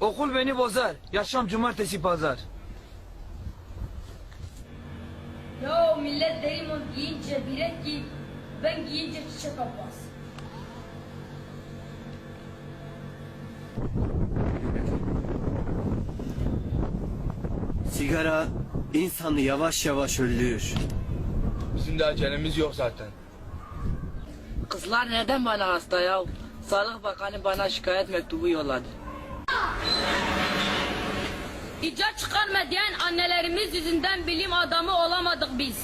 Okul beni bozar. Yaşam cumartesi pazar. Ya millet Derimon giyince bilet giy, ben giyince çiçek abbas. Sigara insanı yavaş yavaş öldürür. Bizim de acelemiz yok zaten. Kızlar neden bana hasta ya? Sağlık Bakanı bana şikayet mektubu yolladı. İcat çıkarma diyen annelerimiz yüzünden bilim adamı olamadık biz.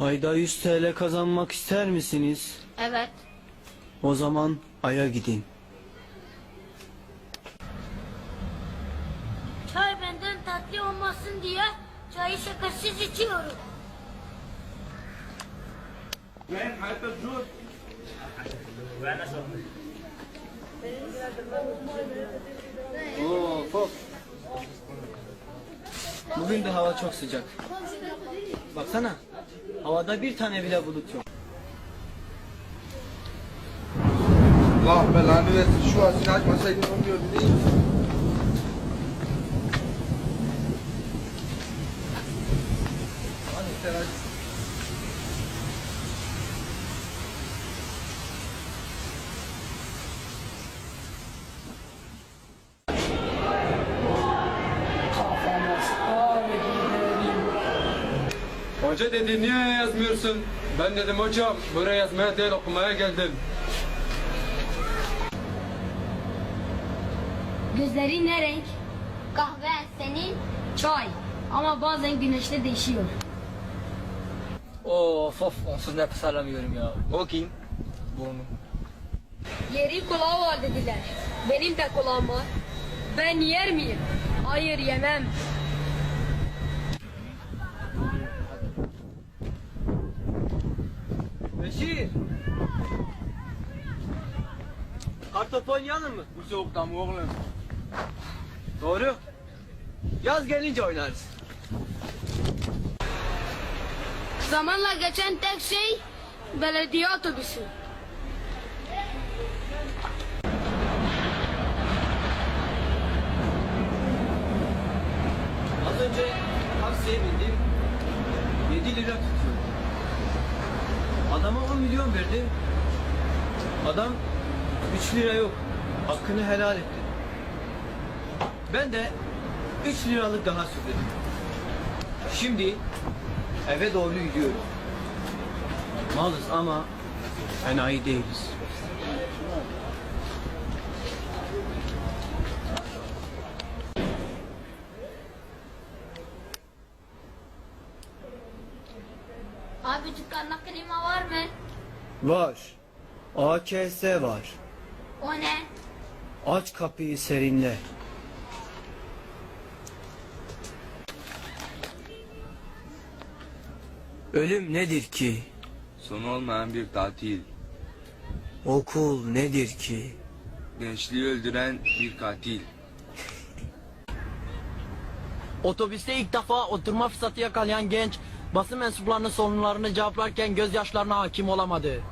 Ayda 100 TL kazanmak ister misiniz? Evet. O zaman Ay'a gidin. Çay tatlı olmasın diye çayı şakasız içiyorum. Of of. Bugün de hava çok sıcak. Baksana. Havada bir tane bile bulut yok. Allah belanı versin şu asını açmasaydın olmuyordu değil mi? Aç. Hoca dedi niye yazmıyorsun? Ben dedim hocam buraya yazmaya değil okumaya geldim. Gözleri ne renk? Kahve senin. Çay. Ama bazen güneşte değişiyor. Of of onsuz nefes alamıyorum ya. O kim? Burnu. Yeri kulağı var dediler. Benim de kulağım var. Ben yer miyim? Hayır yemem. Beşir. Kartopu oynayalım mı? Bu soğukta mı oğlum? Doğru. Yaz gelince oynarız. Zamanla geçen tek şey belediye otobüsü. Az önce taksiye bindim. 7 lira tutuyor. Adama 10 milyon verdim. Adam 3 lira yok. Hakkını helal etti. Ben de 3 liralık daha sürdüm. Şimdi eve doğru gidiyorum. Malız ama enayi değiliz. Abi dükkanda klima var mı? Var. AKS var. O ne? Aç kapıyı serinle. Ölüm nedir ki? Son olmayan bir tatil. Okul nedir ki? Gençliği öldüren bir katil. Otobüste ilk defa oturma fırsatı yakalayan genç basın mensuplarının sorunlarını cevaplarken gözyaşlarına hakim olamadı.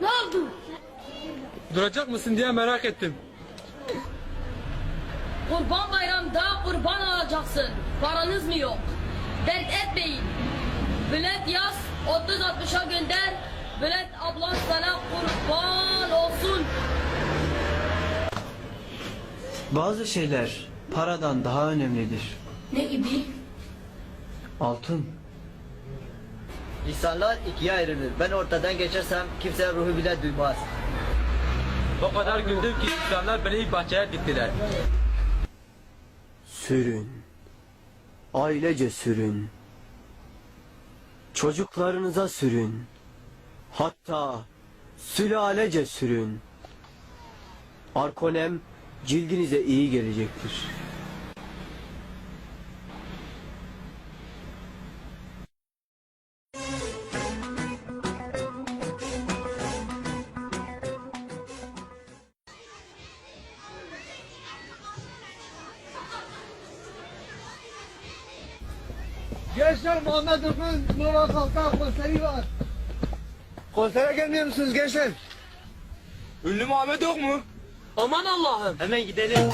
Ne oldu? Duracak mısın diye merak ettim. Kurban bayramda kurban alacaksın. Paranız mı yok? Dert etmeyin. Bilet yaz 30-60'a gönder. Bilet ablan sana kurban olsun. Bazı şeyler paradan daha önemlidir. Ne gibi? Altın. İnsanlar ikiye ayrılır. Ben ortadan geçersem kimse ruhu bile duymaz. O kadar güldüm ki insanlar beni bahçeye diktiler. Sürün. Ailece sürün. Çocuklarınıza sürün. Hatta sülalece sürün. Arkonem cildinize iyi gelecektir. Gençler Muhammed Ufuk'un Nova Kalkan konseri var. Konsere gelmiyor musunuz gençler? Ünlü Muhammed yok mu? Aman Allah'ım. Hemen gidelim.